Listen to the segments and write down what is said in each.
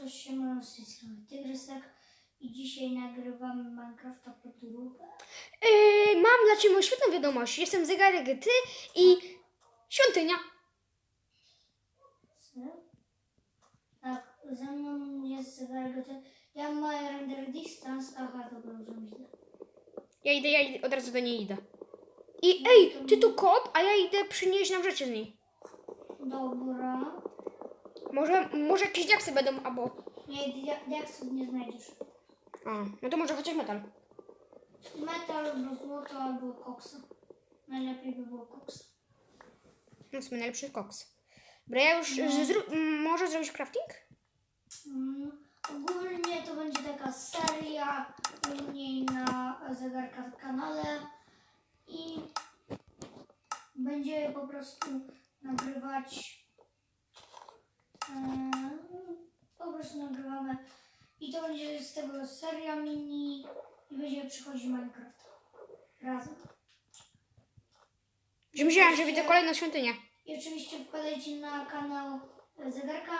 cześć się ma z tej strony i dzisiaj nagrywamy Minecrafta podróbę. Yy, mam dla Ciebie świetną wiadomość. Jestem zegarek Ty i świątynia. Tak, ze mną jest zegarek. to- Ja mam render distance, aha, dobra, już myślę. Ja idę, ja idę, od razu do niej idę. I ej, Ty tu kop, a ja idę przynieść nam rzeczy z niej. Dobra. Może, może jakieś diaksy będą, albo... Nie, dia- diaksów nie znajdziesz. A, no to może chociaż metal. Metal albo złoto albo koksa. Najlepiej by było koksa. No w sumie najlepszy koks. Dobra, ja już... z- Zrób, m, może zrobić crafting? Mm, ogólnie to będzie taka seria u na zegarka w kanale i będzie po prostu nagrywać po prostu nagrywamy i to będzie z tego seria mini i będzie przychodzić Minecraft razem. Że myślałam, że widzę kolejną świątynię. I oczywiście wpadajcie na kanał zegarka.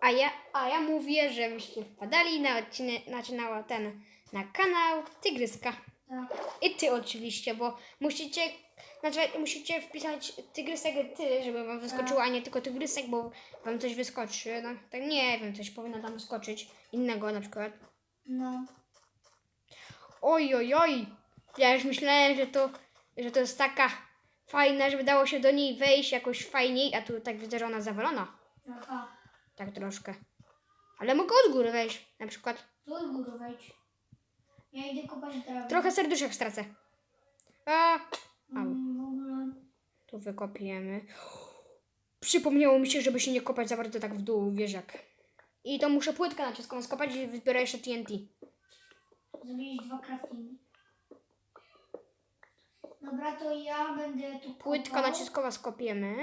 A ja, a ja mówię, że byście wpadali na odcinek, znaczy na ten, na kanał Tygryska. Tak. I ty oczywiście, bo musicie, znaczy musicie wpisać tygrysek ty, żeby wam wyskoczyło, a nie tylko tygrysek, bo wam coś wyskoczy. No, tak nie wiem, coś powinno tam wyskoczyć innego na przykład. No. Oj, oj, oj. Ja już myślałem, że to, że to jest taka fajna, żeby dało się do niej wejść jakoś fajniej, a tu tak widzę, że ona zawalona. Aha. Tak troszkę. Ale mogę od góry wejść, na przykład. Od góry wejdź. Ja idę kopać trawę. Trochę serduszek stracę. A, au. Mm, w ogóle. Tu wykopiemy. Przypomniało mi się, żeby się nie kopać za bardzo tak w dół wieżak. I to muszę płytkę naciskową skopać i wybiorę jeszcze TNT. Zrobić dwa craftingi. Dobra, to ja będę tu Płytka kopał. naciskowa skopiemy.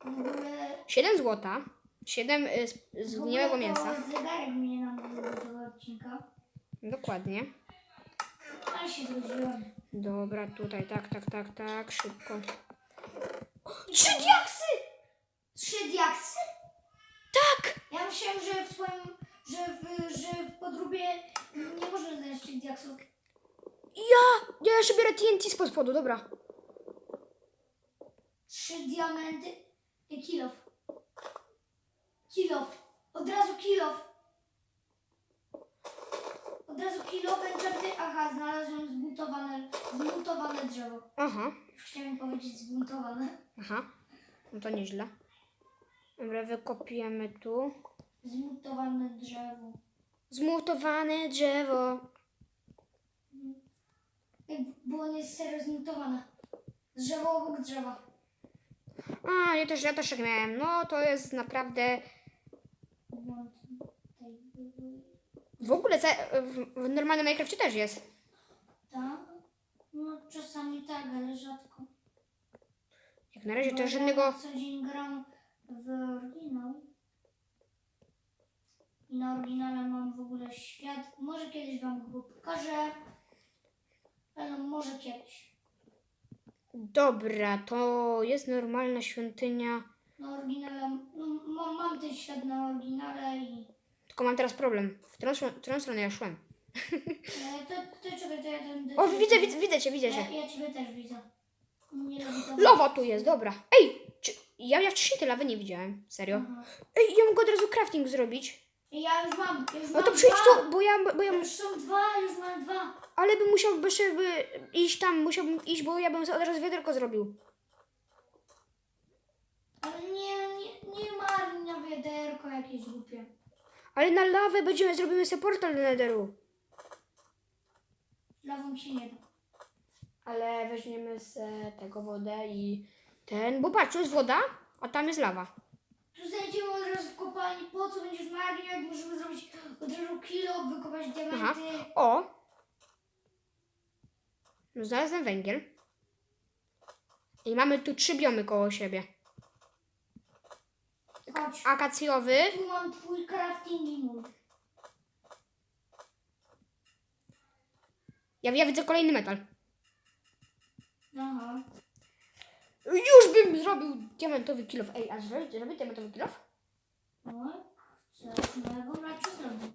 W ogóle... 7 złota. 7 y, z- w ogóle mięsa. To zegarek mnie namówił do odcinka. Dokładnie. Ale się zgodziłam. Dobra, tutaj tak, tak, tak, tak, szybko. Trzy diaksy! Trzy diaksy? Tak! Ja myślałem, że w swoim... Że w, że w podróbie nie można znaleźć tych diaksów. Ja! Ja jeszcze biorę TNT spod spodu, dobra. Trzy diamenty i kilof. Kilof. Od razu kilof. Od razu enchanty. Aha, znalazłem zbudowane, zbudowane drzewo. Aha, Już chciałem powiedzieć zbuntowane. aha. No to nieźle. Dobra, wykopiemy tu. Zmutowane drzewo. Zmutowane drzewo. Ej, Bo on jest serio zmutowane. Drzewo obok drzewa. A, ja też, ja też tak miałem. No, to jest naprawdę... Błąd tej- W ogóle ce- w, w normalnym Minecrafcie też jest. Tak? No czasami tak, ale rzadko. Jak na razie Bo to ja żadnego... co dzień gram w oryginał. I na oryginale mam w ogóle świat. Może kiedyś wam go pokażę. Ale może kiedyś. Dobra, to jest normalna świątynia. Na oryginale. No, mam, mam ten świat na oryginale i. Tylko mam teraz problem. W którą, w którą stronę ja szłem? E, to, to czekaj, to ja ten. O, widzę, widzę, widzę cię, widzę cię. Ja, ja ciebie też widzę. Nie to. Lowa tu jest, dobra. Ej, czy, ja, ja wcześniej tej lawy nie widziałem, serio. Aha. Ej, ja mogę od razu crafting zrobić. Ja już mam. Już No mam to przyjdź dwa. tu, bo ja, bo ja, Już są dwa, już mam dwa. ale bym musiał by się by iść tam, musiałbym iść, bo ja bym od razu wiaderko zrobił. Ale nie, nie, nie marnuj na wiaderko jakieś głupie. Ale na lawę będziemy, zrobimy sobie portal do Netheru. Lawą się nie da. Ale weźmiemy z tego wodę i ten, bo patrz, tu jest woda, a tam jest lawa. Tu znajdziemy od razu w kopalni, po co będziesz marnił, jak możemy zrobić od razu kilo, wykopać Aha. diamenty. O! No, Znalazłem węgiel. I mamy tu trzy biomy koło siebie. Chodź, Akacjowy. tu mam twój crafting. Ja, ja widzę kolejny metal. Aha. Już bym zrobił diamentowy kilof. Ej, a zrobić, zrobić diamentowy kilof? No, chcesz? No ja go raczej zrobię.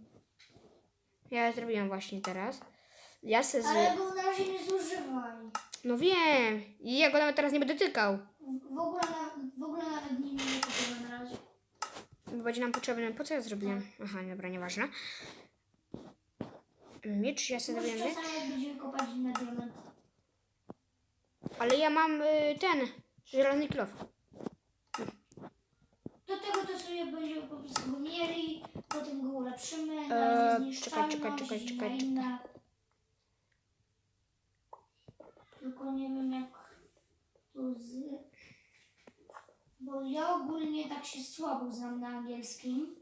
Ja zrobiłem właśnie teraz. Ja se z... Ale go na razie nie zużywaj. No wiem. I ja go nawet teraz nie będę tykał. W, w, ogóle, na, w ogóle nawet nie kupuję na razie. Bo będzie nam potrzebny. Po co ja zrobiłem? Aha, dobra, nieważne. Miecz, ja sobie zrobiłem miecz. czasami jak będziemy kopać na. Ale ja mam y, ten. Żelazny kilof. Do tego to sobie będziemy po prostu go mieli, potem go ulepszymy Eee, na czekaj, niezniszczalność czekaj, czekaj, czekaj, na inne. Tylko nie wiem jak tu z... Bo ja ogólnie tak się słabo znam na angielskim.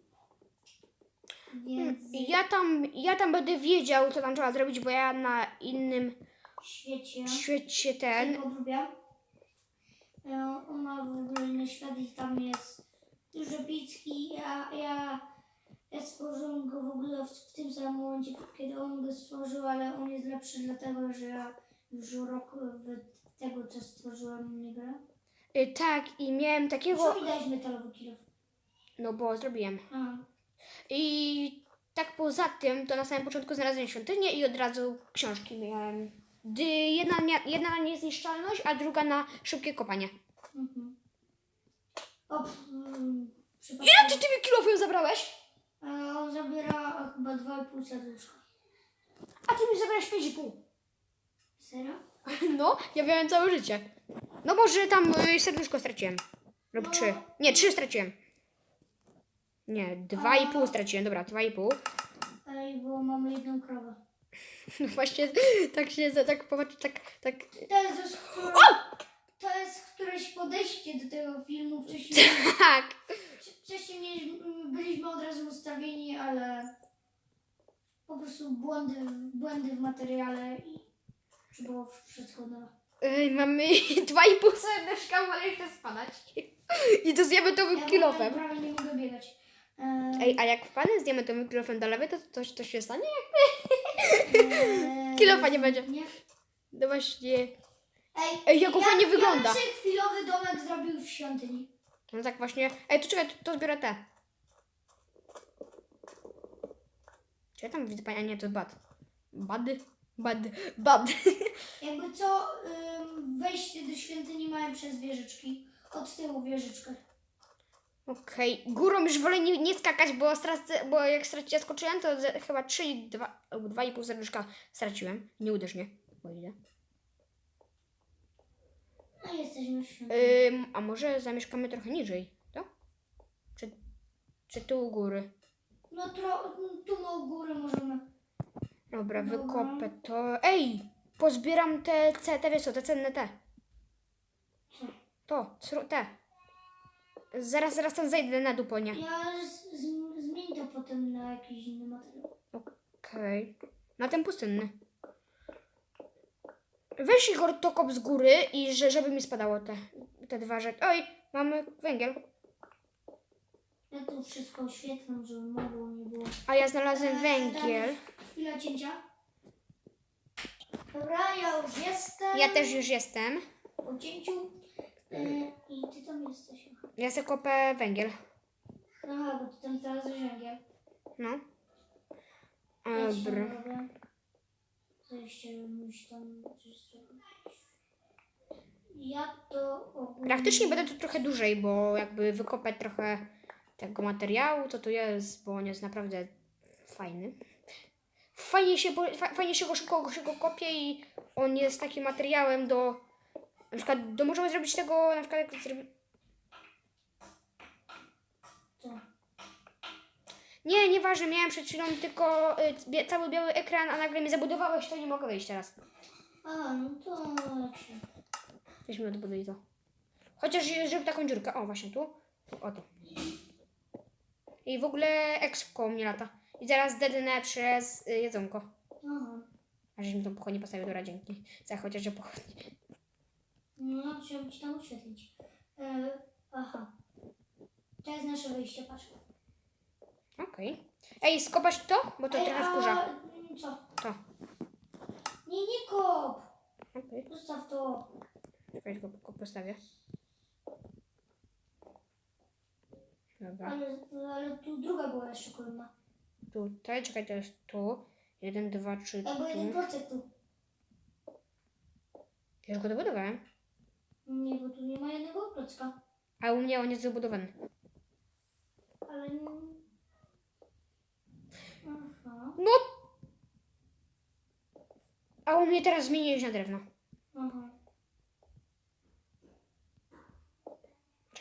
Więc Ja tam, ja tam będę wiedział, co tam trzeba zrobić, bo ja na innym w świecie świecie ten podrubia. E, On ma w ogóle inny świat i tam jest dużo bicki. Ja, ja, ja stworzyłem go w ogóle w, w tym samym momencie, kiedy on go stworzył, ale on jest lepszy dlatego, że ja już rok w tego, co stworzyłem, nie gram. Y, tak, i miałem Co takiego. mi dałeś metalowy kilof? No bo zrobiłem. A, I tak poza tym, to na samym początku znalazłem świątynię i od razu książki miałem. Gdy jedna, mia- jedna na niezniszczalność, a druga na szybkie kopanie. mhm. O, pff, mm, Ile przypadkiem- ty tymi kilofów zabrałeś? On zabiera chyba 2,5 serduszka. A ty mi zabrałeś 5,5. Serio? No, ja miałem całe życie. No może tam y, serduszko straciłem. Lub No. trzy. Nie, trzy straciłem. Nie, dwa i pół straciłem. Dobra, dwa i pół. Ej, bo mamy jedną krowę. No właśnie, tak się, za- tak popatrz, tak, tak. To jest, które, to jest któreś podejście do tego filmu. Wcześniej, Tak. wcześniej mieliśmy, byliśmy od razu ustawieni, ale po prostu błędy, błędy w materiale i było wszystko na... Ej, mamy dwa i pół serduszka, ale jeszcze spadać. I to z diamentowym Ja kilofem. prawie nie mogę biegać. E, Ej, a jak wpadnę z diamentowym kilofem do lewej, to coś, coś się stanie? e, kilofa nie będzie. Nie. No właśnie. Ej, Ej, jak on fajnie wygląda. Ja bym sobie chwilowy domek zrobił w świątyni. No tak właśnie. Ej, to czekaj, to, to zbiorę te. Czy ja tam widzę, panie? A nie, to bad. Bady? Bad. Bad. Jakby co, ym, wejście do świątyni mają przez wieżyczki. Od tyłu wieżyczkę. Okej, górą już wolę nie, nie skakać, bo, stracę, bo jak stracicie skoczyłem, to ze, chyba 3, 2, albo 2,5 serduszka straciłem. Nie uderz mnie, bo idę. No jesteśmy w świątyni. Ym, a może zamieszkamy trochę niżej, to? Czy, czy tu u góry? No tro, tu na górę możemy. Dobra, Dobra. wykopę to. Ej! Pozbieram te, te, te wiesz co, te cenne te. Co? To, sru- te. Zaraz, zaraz tam zejdę na dół po nie. Ja z, z, zmień to potem na jakiś inny materiał. Okej. Na ten pustynny. Weź Igor to kop z góry i że, żeby mi spadało te, te dwa rzeczy. Oj, mamy węgiel. Ja tu wszystko oświetlam, żeby mogło nie było. A ja znalazłem Eee, węgiel. Chwila cięcia. Dobra, ja już jestem. Ja też już jestem. Po cięciu. Eee, I ty tam jesteś. Ja sobie kopę węgiel. Aha, bo ty tam teraz węgiel. No. Dobra. Zejście, musi tam coś zrobić. Ja to ogólnie... Praktycznie będę tu trochę dłużej, bo jakby wykopać trochę tego materiału, co tu jest, bo on jest naprawdę fajny. Fajnie się, bo, fa- fajnie się go szybko kopie i on jest takim materiałem do na przykład, do, możemy zrobić tego, na przykład jak zrobi... Co? Nie, nieważne, miałem przed chwilą tylko y, bie, cały biały ekran, a nagle mi zabudowałeś, to nie mogę wyjść teraz. A, no to. Weźmy odbuduj to. Chociaż zrób taką dziurkę. O, właśnie tu. O to. I w ogóle koło mnie lata. I zaraz dednę przez y, jedzonko. Aha. A żeś mi tą pochodnię postawił, dobra, dzięki. Za chociaż o pochodnie. No, trzeba ci tam oświetlić. E, aha. To jest nasze wyjście, patrz. Okej. Ej, skopać to? Bo to Ej, trochę wkurza. mm, Co? To. Nie, nie kop! Okej. Zostaw to. Czekaj, go, go postawię. Dobra. Ale, ale tu druga była jeszcze kolumna. Tutaj, czekaj, to jest tu. Jeden, dwa, trzy, Albo jeden tu. procent tu. Ja już go dobudowałem. Nie, bo tu nie ma jednego klocka. A u mnie on jest zabudowany. Ale nie... Aha, No! A u mnie teraz zmieniłeś na drewno. aha.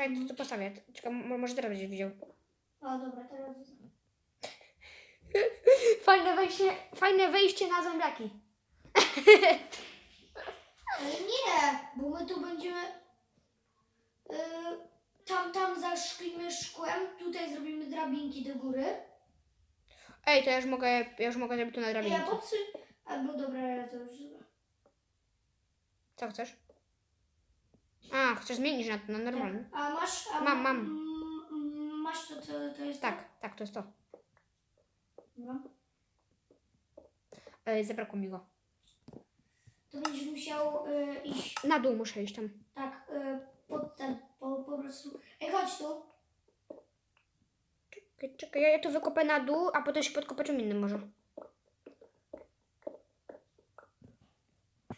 Czekaj, to, to postawię. Czekaj, mo- może teraz będziesz widział. A dobra, teraz... Fajne wejście, fajne wejście na zombiaki. Ale nie, bo my tu będziemy... Yy, tam, tam zaszklimy szkłem, tutaj zrobimy drabinki do góry. Ej, to ja już mogę, ja już mogę zrobić tu na Ja drabinki. popsuj... Albo dobra, ja to już... Co chcesz? A, chcesz zmienić na, na normalny? A masz... A Mam, mam. Masz to, to, to jest... Tak, tak, to jest to. No. Ej, zabrakło mi go. To będziesz musiał y, iść Na dół muszę iść tam. tak y, pod ten, po, po prostu. Ej, chodź tu. Czekaj, czekaj, ja, ja tu wykopę na dół, a potem się podkopę czym innym może.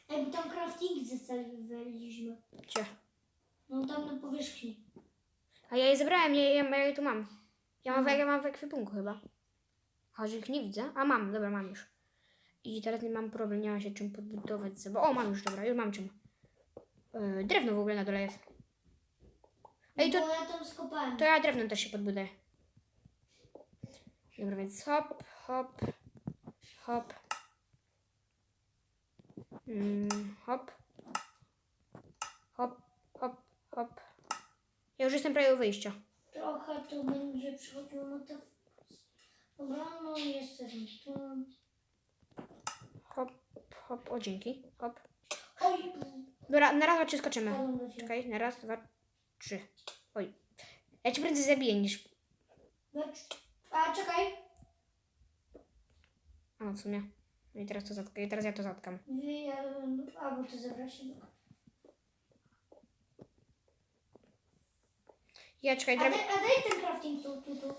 Ej, bo tam crafting zostawiliśmy. Gdzie? No. A ja je zebrałem, ja, ja, ja je tu mam. Ja mam, w- ja mam w ekwipunku chyba. Choć ich nie widzę. A mam, dobra, mam już. I teraz nie mam problem, nie ma się czym podbudować sobie. O, mam już, dobra, już mam czym. Yy, drewno w ogóle na dole jest. Ej, to, Bo ja tam skopałem. to ja drewnem też się podbuduję. Dobra, więc hop, hop, hop. Mm, hop. Hop, hop, hop. Ja już jestem prawie u wyjścia. Trochę tu będzie przychodziło na te... Dobra, no jesteśmy tu. Hop, hop, o dzięki. Hop. Oj, Dobra, na raz, dwa, trzy skoczymy. Czekaj, na raz, dwa, trzy. Oj. Ja cię prędzej zabiję niż... Lecz- A, czekaj. A no w sumie. No i teraz to zatkam. I teraz ja to zatkam. Wy, ja, a, bo ty zabrałeś się. Ja czekaj, A, daj, a daj ten crafting tu, tu, tu.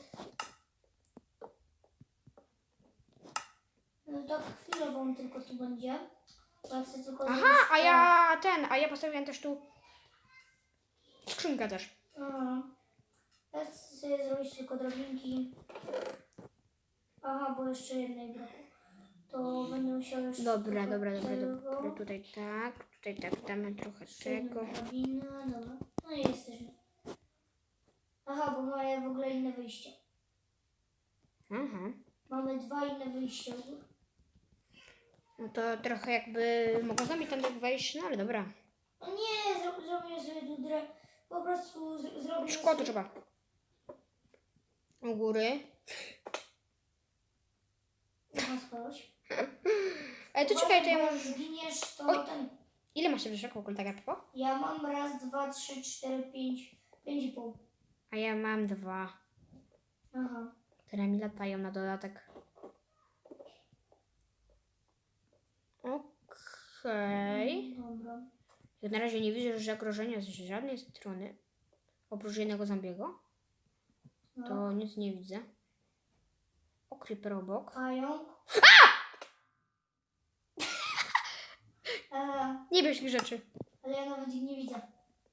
No tak chwilowo on tylko tu będzie. Bo ja chcę tylko Aha, a ja ten, a ja postawiłem też tu... Skrzynkę też. Aha. Ja chcę sobie zrobić tylko drobinki. Aha, bo jeszcze jednej brakło. To będę musiał jeszcze... Dobra, trochę dobra, dobra, tego. dobra. Tutaj tak, tutaj tak, damy trochę Jeszcze tego. drabinę, dobra. No i jesteśmy. Aha, bo mamy w ogóle inne wyjście. Aha. Mamy dwa inne wyjścia. No to trochę jakby... Mogą zombie tam tak wejść, no ale dobra. No nie, zro, zrobię sobie tu dre... Po prostu z, zrobię Szkło tu sobie... trzeba. U góry. Aha, spadłeś. Ej, to czekaj, to ja jak zginiesz, to Oj. ten... Ile masz wyszek w ogóle tak jak po? Ja mam raz, dwa, trzy, cztery, pięć, pięć i pół. A ja mam dwa, Aha. które mi latają na dodatek. Okej. Dobra. Jak na razie nie widzę zagrożenia z żadnej strony. Oprócz jednego zombiego. No. To nic nie widzę. O, creeper obok. Pająk. e, Niebieskich rzeczy. ale ja nawet ich nie widzę.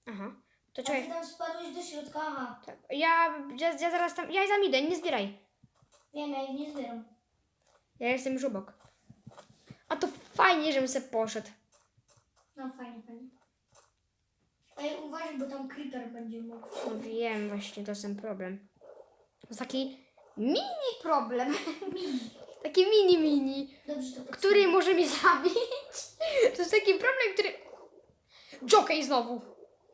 Aha. To A ty czekaj. tam spadłeś do środka, aha. Tak. Ja, ja, ja zaraz tam... Ja tam idę, nie zbieraj. Wiem, ja ich nie zbieram. Ja jestem już obok. A to fajnie, żebym se poszedł. No fajnie, fajnie. Ej, uważaj, bo tam creeper będzie mógł. No wiem, właśnie to jest ten problem. To jest taki mini problem. taki mini, mini. Dobrze, to Który może mnie zabić. To jest taki problem, który... Jockey znowu.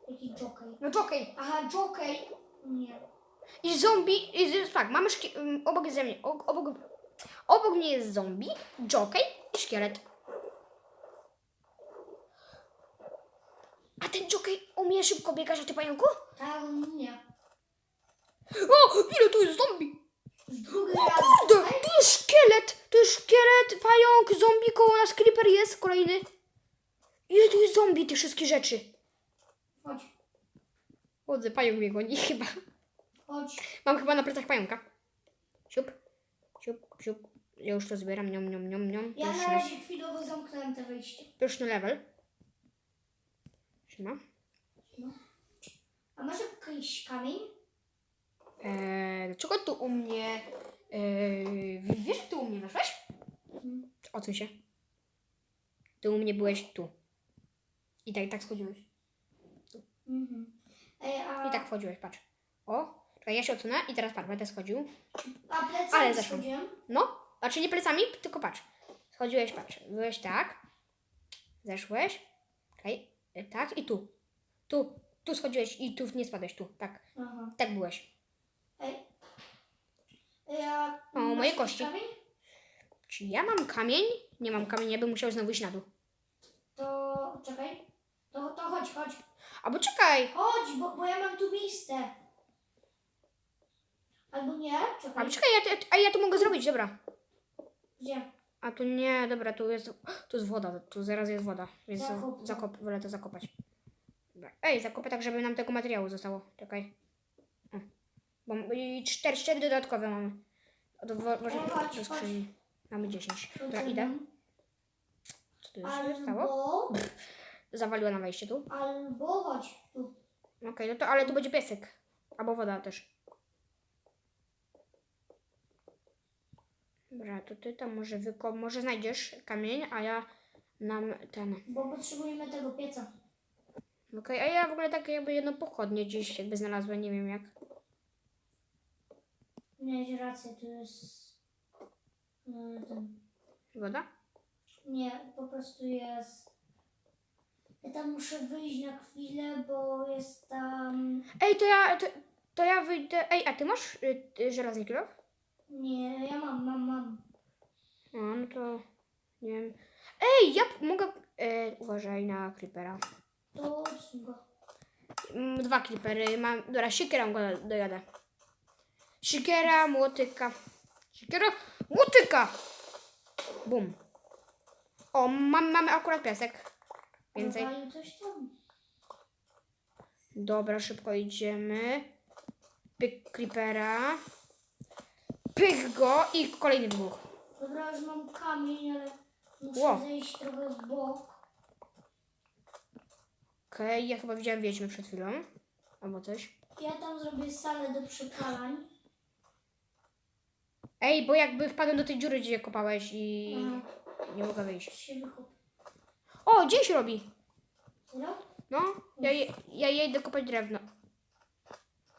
Jaki jockey? No jockey. Aha, jockey. Nie. I zombie... I, z- tak, mamy szki... um, obok ze mnie... o- Obok... Obok mnie jest zombie, jockey i szkielet. A ten jockey umie szybko biegać, a ty pająku? Tak, nie. O, ile tu jest zombie? Drugi raz. kurde, tu jest szkielet, tu jest szkielet, pająk, zombie koło nas, creeper jest kolejny. Ile tu jest zombie, te wszystkie rzeczy? Chodź. Chodzę, pająk mnie goni chyba. chodź. Mam chyba na plecach pająka. Siup, siup, siup. Ja już to zbieram, niom, niom, niom, niom. Ja na Pyszny, razie chwilowo zamknąłem te wejście. pyszny level. Siema. A masz jakiś kamień? Eee, dlaczego tu u mnie... Eee, wiesz, jak ty u mnie weszłeś? Mhm. Odsuń się. Ty u mnie byłeś tu. I tak, tak schodziłeś. Mhm. Ej, a, I tak wchodziłeś, patrz. O, czekaj, ja się odsunę i teraz patrz, będę schodził. a plecami ale schodziłem? No, znaczy nie plecami, tylko patrz. Schodziłeś, patrz. Byłeś tak. Zeszłeś. Okej. Okay. Tak i tu. Tu. Tu schodziłeś i tu nie spadłeś. Tu. Tak. Aha. Tak byłeś. Ej. Ej, a O, masz moje jakiś kości. Kamień? Czy ja mam kamień? Nie mam kamienia, bym musiał znowu iść na dół. To czekaj. To, to chodź, chodź. Albo czekaj. Chodź, bo, bo ja mam tu miejsce. Albo nie? Czekaj. Albo czekaj, ja, a ja tu mogę zrobić, dobra. Gdzie? A tu nie, dobra, tu jest, tu jest woda, tu zaraz jest woda, więc Zakop. zakop, wolę to zakopać. Dobra. Ej, zakopę tak, żeby nam tego materiału zostało, czekaj. O. Bo i cztery, cztery dodatkowe mamy. Do, wo, wo, do skrzyni. Mamy 10. Dobra, To idę. ten. Co tu już stało? Zawaliło na wejście tu. albo chodź tu. Okej, no to ale tu będzie piesek. Albo woda też. Dobra, to ty tam może wyko... może znajdziesz kamień, a ja nam ten... Bo potrzebujemy tego pieca. Okej, a ja w ogóle tak jakby jedno pochodnie gdzieś jakby znalazłem, nie wiem jak. Miałeś rację, tu jest e, ten. Woda? Nie, po prostu jest. Ja tam muszę wyjść na chwilę, bo jest tam. Ej, to ja, to, to ja wyjdę... Ej, a ty masz y, y, żelazny kilof? Nie, ja mam, mam, mam. A, no to... Nie wiem. Ej, ja p- mogę... E, uważaj na creepera. To odsuń go. Mm, Dwa creepery mam... Dobra, siekierą go dojadę. Siekiera, młotyka. Siekiera, młotyka! Bum. O, mam, mamy akurat piasek. Więcej. Coś tam. Dobra, szybko idziemy. Pyk creepera. Pyk go i kolejny dwóch. Dobra, już mam kamień, ale muszę Ło. zejść trochę w bok. Okej, ja chyba widziałem wiedźmy przed chwilą. Albo coś. Ja tam zrobię salę do przepalań. Ej, bo jakby wpadłem do tej dziury, gdzie kopałeś i Aha, nie mogę wyjść. się. O, się robi. Serio? No, ja, je- ja jej idę kopać drewno.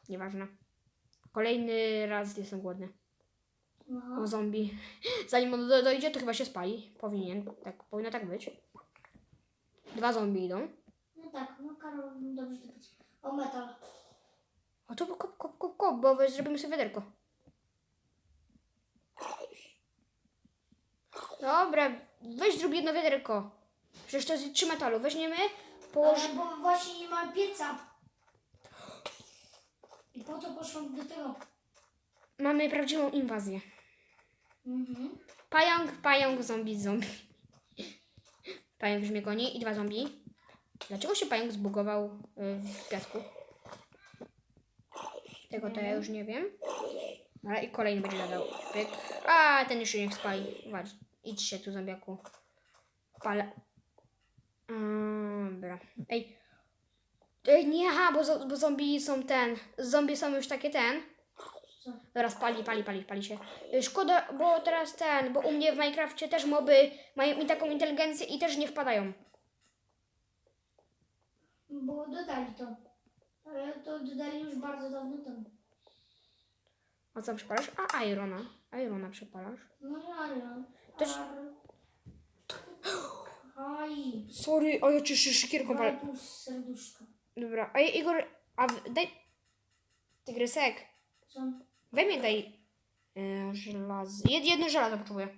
Nieważne. Kolejny raz jestem głodny. Aha. O zombie. Zanim on do, dojdzie, to chyba się spali. Powinien. Tak, powinno tak być. Dwa zombie idą. No tak, no Karol, dobrze to powiedzieć. O metal. O to kop, kop, kop, kop, bo wy- zrobimy sobie wiaderko. Dobra, weź zrób jedno wiaderko. Przecież to jest trzy metalu. Weźmiemy, położ... Ale bo właśnie nie ma pieca. I po to poszłam do tego. Mamy prawdziwą inwazję. Mhm. Pająk, pająk, zombie, zombie. Pająk już mnie goni i dwa zombie. Dlaczego się pająk zbugował y, w piasku? Tego to ja już nie wiem. Ale i kolejny będzie nadał. Pyk. A, ten jeszcze niech spali. Uważ, idź się tu, zombiaku. Palę. Dobra. Ej. Ej, nie, aha, bo, zo- bo zombie są ten. Zombie są już takie ten. Teraz pali, pali, pali, pali się. Y, Szkoda, bo teraz ten, bo u mnie w Minecrafcie też moby mają i taką inteligencję i też nie wpadają. Bo dodali to. Ale to dodali już bardzo dawno temu. A co przepalasz? A Irona. Irona przepalasz. No ja. Też- Aj. Sorry, o ja czy szykierką Dwa wal... i pół serduszka. Dobra, a Igor, a w, daj... Tygrysek, Co? weź mi daj yy, żelazo. Jed, jedno żelazo potrzebuję.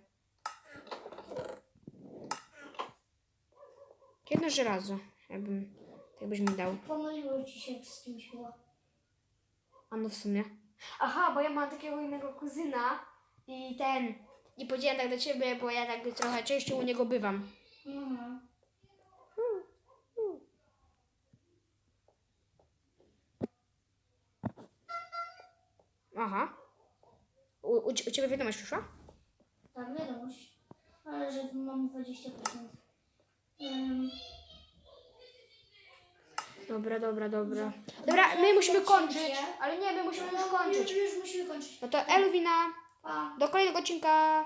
Jedno żelazo, jakbym, jakbyś mi dał. Pomyliło ci się z kimś chyba. A no w sumie. Aha, bo ja mam takiego innego kuzyna i ten. I powiedziałem tak do ciebie, bo ja tak trochę częściej u niego bywam. Mhm. Aha. U, u, u ciebie wiadomość przyszła? Tak, wiadomość. Ale że mam 20%. Um, Dobra, dobra, dobra. Dobra, my musimy kończyć. Ale nie, my musimy już już, musimy kończyć. No to Elwina, Pa. do kolejnego odcinka.